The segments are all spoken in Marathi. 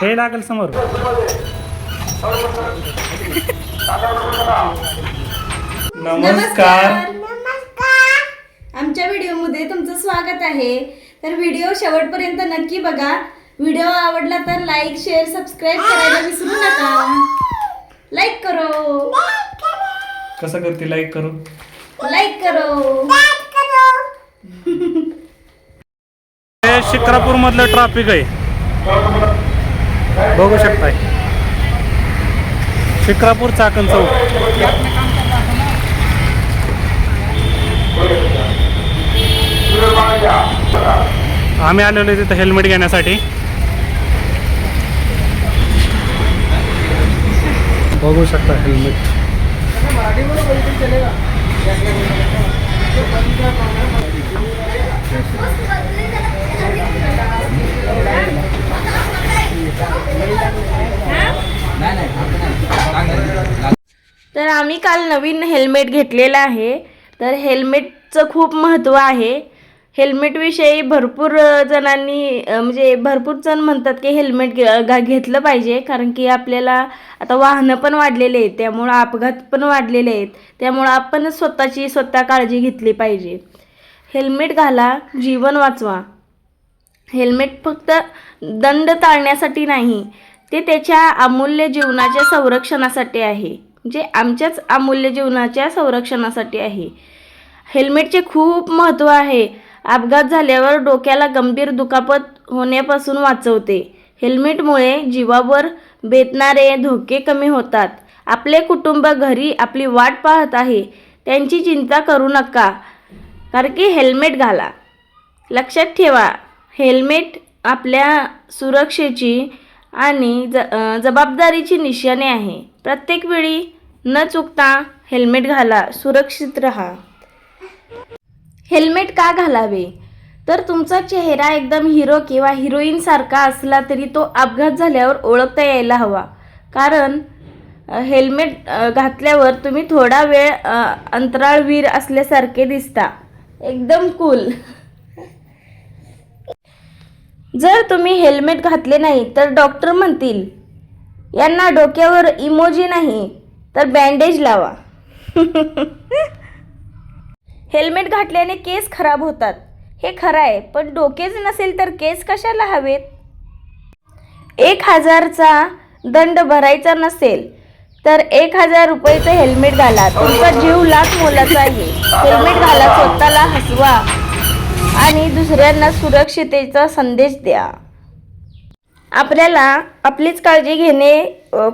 हे लागेल समोर. नमस्कार. आमच्या व्हिडिओमध्ये तुमचं स्वागत आहे. तर व्हिडिओ शेवटपर्यंत नक्की बघा. व्हिडिओ आवडला तर लाईक शेअर सबस्क्राईब करायला विसरू नका. लाईक करो. कसं करते लाईक करू? लाईक करो. हे शिक्रापूर मधलं ट्रॅफिक आहे. बघू शकताय. शिक्रापूर चाकण चौक. आम्ही आलेलो तिथं हेल्मेट घेण्यासाठी. बघू शकता हेल्मेट तर आम्ही काल नवीन हेल्मेट घेतलेलं आहे. तर हेल्मेटचं खूप महत्त्व आहे. हेल्मेटविषयी भरपूर जणांनी म्हणजे भरपूर जण म्हणतात की हेल्मेट घे- घेतलं पाहिजे. कारण की आपल्याला आता वाहनं पण वाढलेले आहेत. त्यामुळं अपघात पण वाढलेले आहेत. त्यामुळं आपण स्वतःची स्वतः काळजी घेतली पाहिजे. हेल्मेट घाला जीवन वाचवा. हेल्मेट फक्त दंड टाळण्यासाठी नाही ते त्याच्या अमूल्य जीवनाच्या संरक्षणासाठी आहे. म्हणजे आमच्याच अमूल्य जीवनाच्या संरक्षणासाठी आहे. हेल्मेटचे खूप महत्त्व आहे. अपघात झाल्यावर डोक्याला गंभीर दुखापत होण्यापासून वाचवते. हेल्मेटमुळे जीवावर बेतणारे धोके कमी होतात. आपले कुटुंब घरी आपली वाट पाहत आहे. त्यांची चिंता करू नका. कारण की हेल्मेट घाला. लक्षात ठेवा. हेल्मेट आपल्या सुरक्षेची आणि ज जबाबदारीची निशाणे आहे. प्रत्येक वेळी न चुकता हेल्मेट घाला सुरक्षित राहा. हेल्मेट का घालावे? तर तुमचा चेहरा एकदम हिरो किंवा हिरोईनसारखा असला तरी तो अपघात झाल्यावर ओळखता यायला हवा. कारण हेल्मेट घातल्यावर तुम्ही थोडा वेळ अंतराळवीर असल्यासारखे दिसता. एकदम कूल जर तुम्ही हेल्मेट घातले नाही तर डॉक्टर म्हणतील यांना डोक्यावर इमोजी नाही तर बँडेज लावा. हेल्मेट घातल्याने केस खराब होतात. हे खरं आहे पण डोकेच नसेल तर केस कशाला हवेत? एक हजारचा दंड भरायचा नसेल तर एक हजार रुपयाचं हेल्मेट घाला. तुमचा जीव लाख मोलाचा आहे. हेल्मेट घाला स्वतःला हसवा. आणि दुसऱ्यांना सुरक्षितेचा संदेश द्या. आपल्याला आपलीच काळजी घेणे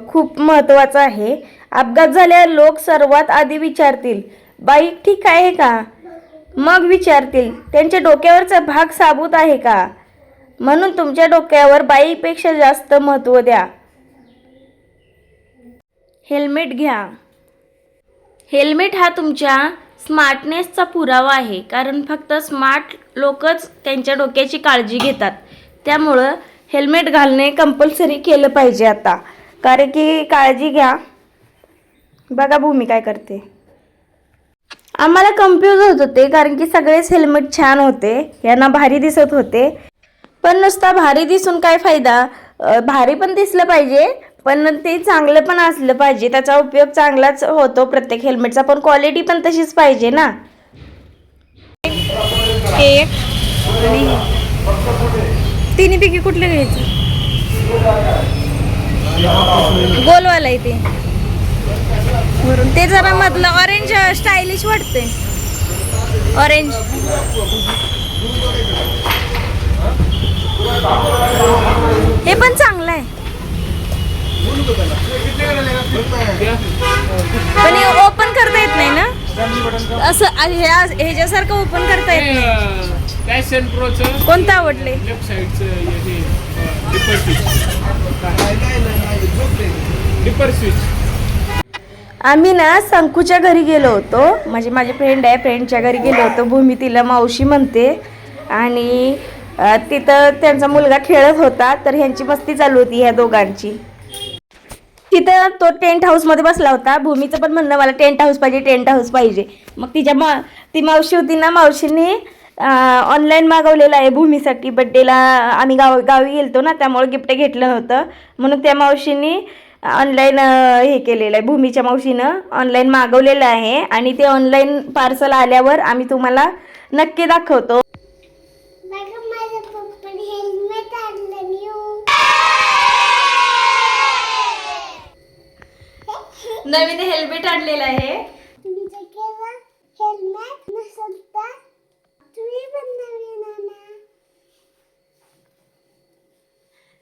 खूप महत्त्वाचं आहे. अपघात झाल्यावर लोक सर्वात आधी विचारतील बाईक ठीक आहे का? मग विचारतील त्यांच्या डोक्यावरचा भाग साबूत आहे का? म्हणून तुमच्या डोक्यावर बाईकपेक्षा जास्त महत्त्व द्या. हेल्मेट घ्या. हेल्मेट हा तुमच्या स्मार्टनेसचा पुरावा आहे. कारण फक्त स्मार्ट लोकच त्यांच्या डोक्याची काळजी घेतात. त्यामुळं हेल्मेट घालणे कंपल्सरी केलं पाहिजे आता. कारण की काळजी घ्या. बघा भूमी काय करते. आम्हाला कन्फ्यूज होत होते कारण की सगळेच हेल्मेट छान होते. यांना भारी दिसत होते. पण नुसता भारी दिसून काय फायदा? भारी पण दिसलं पाहिजे पण ते चांगलं पण असलं पाहिजे. त्याचा उपयोग चांगलाच होतो प्रत्येक हेल्मेटचा पण क्वालिटी पण तशीच पाहिजे ना. एक. आणि तिन्ही पैकी कुठलं घ्यायचं? गोलवाला आहे ते. वरून. ते जरा मधलं ऑरेंज स्टायलिश वाटते ऑरेंज हे पण चांगलं आहे. पण हे ओपन करता येत नाही ना? असं ह्या ह्याच्यासारखं ओपन करता येत नाही. पॅशन प्रोचं कोणतं आवडले? लेफ्ट साईडचं हे डिपर स्विच डिपर स्विच आम्ही ना संकूच्या घरी गेलो होतो. म्हणजे माझी फ्रेंड आहे फ्रेंडच्या घरी गेलो होतो. भूमी तिला मावशी म्हणते. आणि तिथं त्यांचा मुलगा खेळत होता तर ह्यांची मस्ती चालू होती ह्या दोघांची. तिथं तो टेंट हाऊसमध्ये बसला होता. भूमीचं पण म्हणणं मला टेंट हाऊस पाहिजे टेंट हाऊस पाहिजे. मग तिच्या मा ती मावशी होती ना मावशीने ऑनलाईन मागवलेलं आहे भूमीसाठी. बड्डेला आम्ही गाव गावी गेलतो ना त्यामुळे गिफ्ट घेतलं नव्हतं. म्हणून त्या मावशीने ऑनलाईन हे केलेलं आहे. भूमीच्या मावशीनं ऑनलाईन मागवलेलं आहे आणि ते ऑनलाईन पार्सल आल्यावर आम्ही तुम्हाला नक्की दाखवतो. नवीन हेल्मेट आणलेलं आहे. तुमच्याकडे हेल्मेट नसेल तर तुम्ही पण नवीन आणा.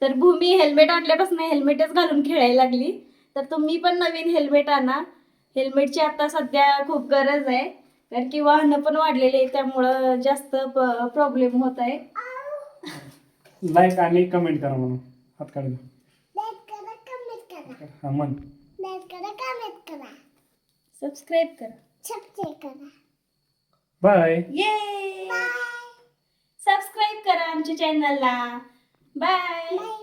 तर भूमी हेल्मेट आणल्यापासून हेल्मेटच घालून खेळायला लागली. तर तुम्ही पण नवीन हेल्मेट आणा. हेल्मेटची आता सध्या खूप गरज आहे. कारण की वाहनं पण वाढलेली आहे त्यामुळं जास्त प्रॉब्लेम होत आहे. लाईक आणि कमेंट करा म्हणून. हात काढून. लाईक करा कमेंट करा. हा लाईक करा कमेंट करा. सबस्क्राईब करा. सबस्क्राईब करा. बाय ये सबस्क्राईब करा आमच्या चॅनलला बाय बाय